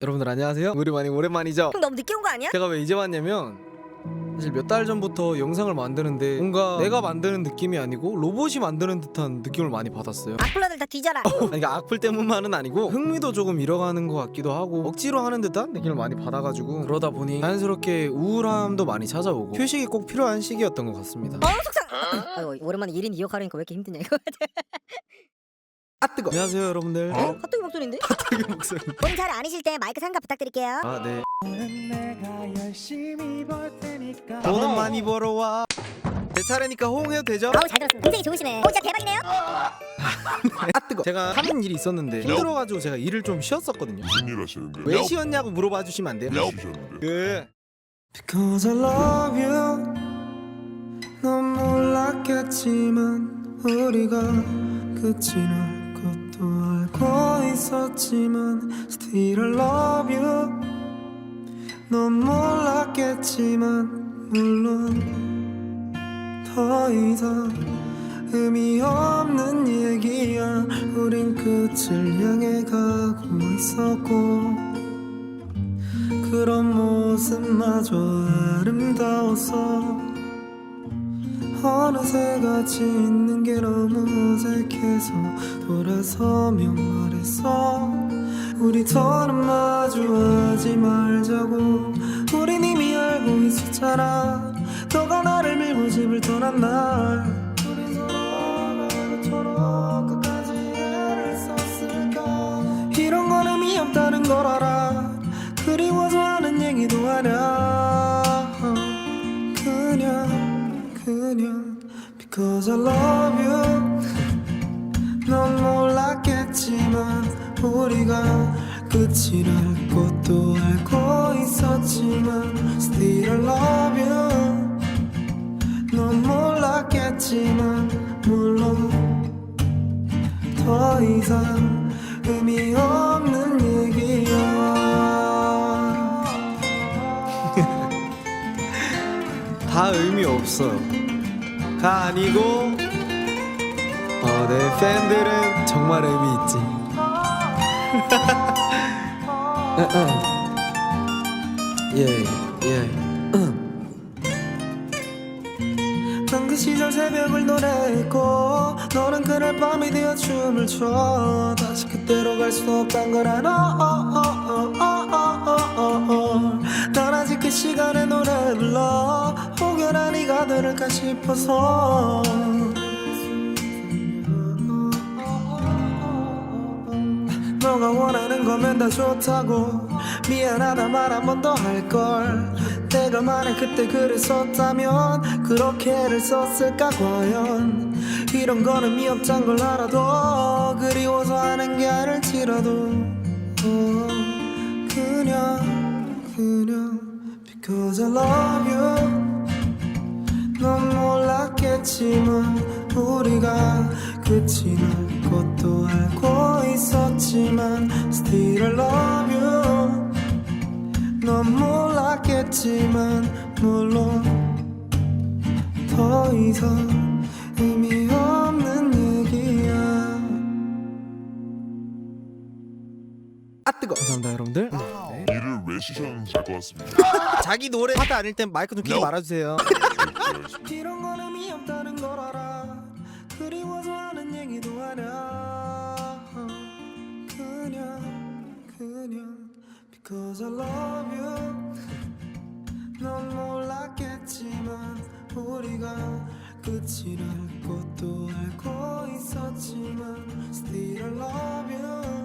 여러분들 안녕하세요. 오랜만이 오랜만이죠. 형 너무 늦게 온 거 아니야? 제가 왜 이제 왔냐면 사실 몇 달 전부터 영상을 만드는데 뭔가 내가 만드는 느낌이 아니고 로봇이 만드는 듯한 느낌을 많이 받았어요. 악플러들 다 뒤져라. 아니, 그러니까 악플 때문만은 아니고 흥미도 조금 잃어가는 것 같기도 하고 억지로 하는 듯한 느낌을 많이 받아가지고 그러다 보니 자연스럽게 우울함도 많이 찾아오고 휴식이 꼭 필요한 시기였던 것 같습니다. 어 속상. 아유 오랜만에 1인 2역 하려니까 왜 이렇게 힘드냐 이거. 아 뜨거. 안녕하세요 여러분들. 어? 핫도그 목소리인데? 되게 목소리. 본인 잘 아니실 때 마이크 상가 부탁드릴게요. 아 네. 돈은 많이 벌어와. 내 차례니까 호응해도 되죠? 아우 잘 들었습니다. 굉장히 좋으시네. 오 진짜 대박이네요. 아 뜨거. 제가 하는 일이 있었는데 힘들어가지고 제가 일을 좀 쉬었었거든요. 무슨 일 하시는데요? 왜 쉬었냐고 물어봐 주시면 안 돼요? 쉬셨는데? 그 Because I love you 넌 몰랐겠지만 우리가 끝이 날 것도 알고 있었지만 Still I love you. 넌 몰랐겠지만 물론 더 이상 의미 없는 얘기야. 우린 끝을 향해 가고 있었고 그런 모습마저 아름다웠어 어느새 같이 있는 게 너무 어색해서 돌아서며 말했어. 우리 더는 마주하지 말자고. 우린 이미 알고 있었잖아. 너가 나를 밀고 집을 떠난 날. 우리 서로 그토록 끝까지 애를 썼을까? 이런 건 의미 없다는 걸 알아 그냥 Because I love you. 넌 몰랐겠지만 우리가 끝이 날 것도 알고 있었지만 Still I love you. 넌 몰랐겠지만 물론 더 이상 의미 없는 얘기야. 다 의미 없어요. 가 아니고 어, 내 팬들은 정말 의미 있지. 예, 예. 시절 새벽을 노래했고 너는 그날 밤이 되어 춤을 춰. 다시 그때로 갈 수 없단 걸 알아 난 네가 들을까 싶어서. 너가 원하는 거면 다 좋다고. 미안하다 말 한 번 더 할걸. 내가 만약 그때 글을 썼다면 그렇게 애를 썼을까 과연? 이런 거는 미없단 걸 알아도 그리워서 하는 게 아닐지라도. 어, 그냥 그냥 Because I love you 넌 몰랐겠지만 우리가 끝이 날 것도 알고 있었지만 Still I love you 넌 몰랐겠지만 물론 더 이상 의미 없는 얘기야 아 뜨거. 감사합니다 여러분들. 일 시션 될것 같습니다. 자기 노래 하다 아닐 땐 마이크 좀 켜고 No. 말아주세요. 이런 건 의미 없다는 걸 알아 그리워서 하는 얘기도 아냐 그냥 그냥 Because I love you 넌 몰랐겠지만 우리가 끝이랄 것도 알고 있었지만 Still I love you